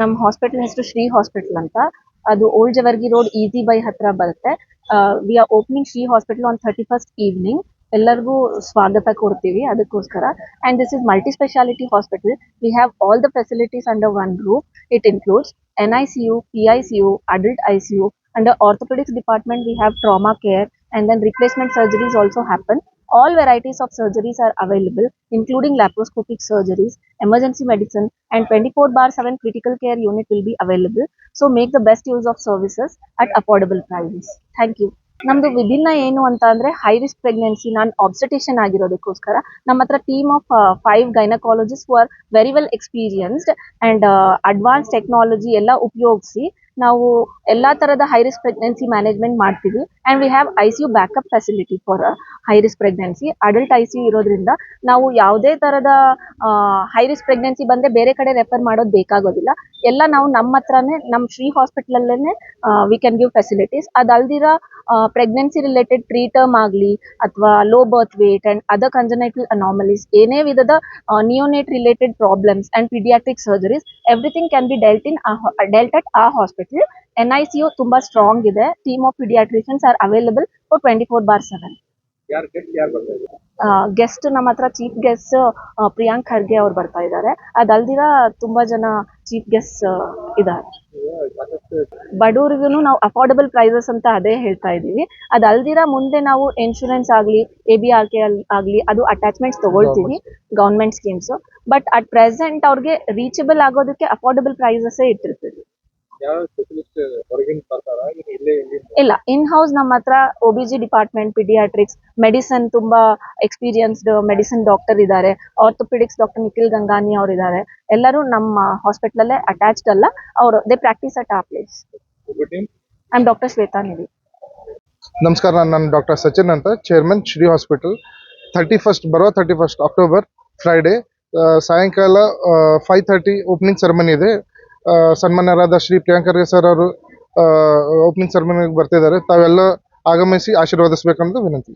ನಮ್ಮ ಹಾಸ್ಪಿಟಲ್ ಹೆಸರು ಶ್ರೀ ಹಾಸ್ಪಿಟಲ್ ಅಂತ. ಅದು ಓಲ್ಡ್ ಜವರ್ಗಿ ರೋಡ್ ಈಜಿ ಬೈ ಹತ್ರ ಬರುತ್ತೆ. We are opening Shri hospital on thirty first evening ಎಲ್ಲರಿಗೂ ಸ್ವಾಗತ ಕೊಡ್ತೀವಿ ಅದಕ್ಕೋಸ್ಕರ. And this is multi speciality hospital we have all the facilities under one roof it includes N I C U P I C U adult I C U under orthopedics department, we have trauma care. And then replacement surgeries also happen. All varieties of surgeries are available including laparoscopic surgeries emergency medicine and 24 bar 7 critical care unit will be available so make the best use of services at affordable prices thank you ನಮ್ದು ವಿಭಿನ್ನ ಏನು ಅಂತ ಅಂದ್ರೆ high risk pregnancy ನಾನು ಆಬ್ಸಟೇಷನ್ ಆಗಿರೋದಕ್ಕೋಸ್ಕರ ನಮ್ಮ ಹತ್ರ team of five gynaecologist are very well experienced and advanced technology ಎಲ್ಲ ಉಪಯೋಗಿಸಿ ನಾವು ಎಲ್ಲಾ ತರದ ಹೈ ರಿಸ್ಕ್ ಪ್ರೆಗ್ನೆನ್ಸಿ ಮ್ಯಾನೇಜ್ಮೆಂಟ್ ಮಾಡ್ತೀವಿ. And we have I C U backup facility for high risk pregnancy adult I C U ಇರೋದ್ರಿಂದ ನಾವು ಯಾವುದೇ ತರದ ಹೈ ರಿಸ್ಕ್ ಪ್ರೆಗ್ನೆನ್ಸಿ ಬಂದ್ರೆ ಬೇರೆ ಕಡೆ ರೆಫರ್ ಮಾಡೋದು ಬೇಕಾಗೋದಿಲ್ಲ. ಎಲ್ಲ ನಾವು ನಮ್ಮ ಹತ್ರನೇ ನಮ್ಮ ಶ್ರೀ ಹಾಸ್ಪಿಟಲ್ ಅಲ್ಲೇನೆ ವಿ ಕ್ಯಾನ್ ಗಿವ್ ಫೆಸಿಲಿಟೀಸ್ ಅದಲ್ದಿರ ಪ್ರೆಗ್ನೆನ್ಸಿ ರಿಲೇಟೆಡ್ ಪ್ರೀ ಟರ್ಮ್ ಆಗಲಿ ಅಥವಾ low birth weight and other congenital anomalies ಏನೇ ವಿಧದ neonate related problems and paediatric surgeries everything can be dealt in dealt at ಆ hospital N I C U ತುಂಬಾ strong ಇದೆ. Team of paediatricians are available for twenty four by seven guest ನಮ್ಮ ಹತ್ರ chief guest Priyank Kharge ಅವ್ರು ಬರ್ತಾ ಇದ್ದಾರೆ. ಅದಲ್ದಿರ ತುಂಬಾ ಜನ ಚೀಫ್ ಗೆಸ್ಟ್ ಇದ್ದಾರೆ. ಬಡವರಿಗೂ ನಾವು ಅಫೋರ್ಡಬಲ್ ಪ್ರೈಸಸ್ ಅಂತ ಅದೇ ಹೇಳ್ತಾ ಇದ್ದೀವಿ. ಅದಲ್ದಿರ ಮುಂದೆ ನಾವು ಇನ್ಶೂರೆನ್ಸ್ ಆಗಲಿ ಎ ಬಿ ಆರ್ ಕೆ ಆಗಲಿ ಅದು ಅಟ್ಯಾಚ್ಮೆಂಟ್ಸ್ ತಗೊಳ್ತೀವಿ government schemes but at present ಅವ್ರಿಗೆ ರೀಚಬಲ್ ಆಗೋದಕ್ಕೆ ಅಫೋರ್ಡಬಲ್ ಪ್ರೈಸಸ್ ಇಟ್ಟಿರ್ತೀವಿ. ಇಲ್ಲೇ ಇಲ್ಲಿ ಇಲ್ಲ ಇನ್ ಹೌಸ್ ನಮ್ಮ ಹತ್ರ O B G department paediatrics medicine ತುಂಬಾ ಎಕ್ಸ್ಪೀರಿಯನ್ಸ್ಡ್ ಮೆಡಿಸಿನ್ ಡಾಕ್ಟರ್ ಇದ್ದಾರೆ ಆರ್ಥೋಪಿಡಿಕ್ಸ್ ಡಾಕ್ಟರ್ ನಿಖಿಲ್ ಗಂಗಾನಿ ಅವರು ಇದ್ದಾರೆ ಎಲ್ಲರೂ ನಮ್ಮ ಹಾಸ್ಪಿಟಲ್ ಅಲ್ಲೇ ಅಟ್ಯಾಚ್ಡ್ ಅಲ್ಲ ಅವರು they practise at a place I'm I am doctor Shweta Nidhi. ನಮಸ್ಕಾರ ನಾನು ಡಾಕ್ಟರ್ ಸಚಿನ್ ಅಂತ. Chairman Shri hospital thirty first ಬರೋ ಥರ್ಟಿ ಫಸ್ಟ್ ಅಕ್ಟೋಬರ್ ಫ್ರೈಡೇ ಸಾಯಂಕಾಲ ಫೈವ್ ಥರ್ಟಿ ಓಪನಿಂಗ್ ಸೆರೆಮನಿ ಇದೆ. ಸನ್ಮಾನ್ಯರಾದ ಶ್ರೀ ಪ್ರಿಯಾಂಕರ್ಗೆ ಸರ್ ಅವರು ಓಪನಿಂಗ್ ಸೆರೆಮನಿಗೆ ಬರ್ತಿದ್ದಾರೆ. ತಾವೆಲ್ಲ ಆಗಮಿಸಿ ಆಶೀರ್ವಾದಿಸಬೇಕಂತ ವಿನಂತಿ.